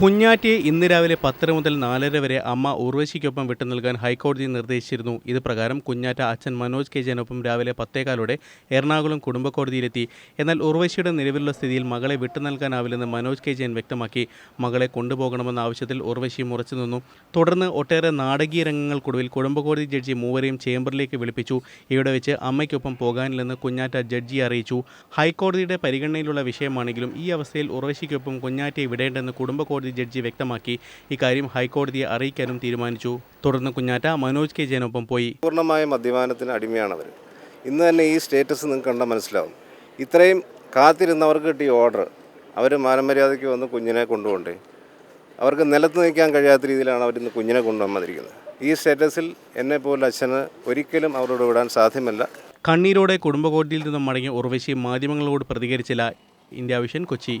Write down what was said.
കുഞ്ഞാറ്റയെ ഇന്ന് രാവിലെ പത്തര മുതൽ നാലര വരെ അമ്മ ഉർവശിക്കൊപ്പം വിട്ടു നൽകാൻ ഹൈക്കോടതി നിർദ്ദേശിച്ചിരുന്നു. ഇത് പ്രകാരം കുഞ്ഞാറ്റ അച്ഛൻ മനോജ് കെ ജനൊപ്പം രാവിലെ പത്തേകാലോടെ എറണാകുളം കുടുംബ കോടതിയിലെത്തി എന്നാൽ ഉർവശിയുടെ നിലവിലുള്ള സ്ഥിതിയിൽ മകളെ വിട്ടു നൽകാനാവില്ലെന്ന് മനോജ് കെ ജയൻ വ്യക്തമാക്കി. മകളെ കൊണ്ടുപോകണമെന്ന ആവശ്യത്തിൽ ഉർവശി മുറച്ചു നിന്നു. തുടർന്ന് ഒട്ടേറെ നാടകീയ രംഗങ്ങൾക്കൊടുവിൽ കുടുംബ കോടതി ജഡ്ജി മൂവരെയും ചേംബറിലേക്ക് വിളിപ്പിച്ചു. ഇവിടെ വെച്ച് അമ്മയ്ക്കൊപ്പം പോകാനില്ലെന്ന് കുഞ്ഞാറ്റ ജഡ്ജിയെ അറിയിച്ചു. ഹൈക്കോടതിയുടെ പരിഗണനയിലുള്ള വിഷയമാണെങ്കിലും ഈ അവസ്ഥയിൽ ഉർവശിക്കൊപ്പം കുഞ്ഞാറ്റയെ വിടേണ്ടെന്ന് കുടുംബ കോടതി ജഡ്ജി വ്യക്തമാക്കി. ഇക്കാര്യം ഹൈക്കോടതിയെ അറിയിക്കാനും തീരുമാനിച്ചു. തുടർന്ന് കുഞ്ഞാറ്റ മനോജ് കെ ജയനൊപ്പം പോയി. പൂർണമായ മദ്യപാനത്തിന് അടിമയാണവർ ഇന്ന് തന്നെ ഈ സ്റ്റേറ്റസ് നിങ്ങൾക്ക് കണ്ടാൽ മനസ്സിലാവും. ഇത്രയും കാത്തിരുന്നവർക്ക് കിട്ടിയ ഓർഡർ അവർ മാനമര്യാദയ്ക്ക് വന്ന് കുഞ്ഞിനെ കൊണ്ടുപോകണ്ടേ? അവർക്ക് നിലത്ത് നിൽക്കാൻ കഴിയാത്ത രീതിയിലാണ് അവർ ഇന്ന് കുഞ്ഞിനെ കൊണ്ടുവന്നിരിക്കുന്നത്. ഈ സ്റ്റേറ്റസിൽ എന്നെ പോലെ അച്ഛന് ഒരിക്കലും അവരോട് വിടാൻ സാധ്യമല്ല. കണ്ണീരോടെ കുടുംബകോടതിയിൽ നിന്നും മടങ്ങിയ ഉർവശി മാധ്യമങ്ങളോട് പ്രതികരിച്ചില്ല. India vision Kochi.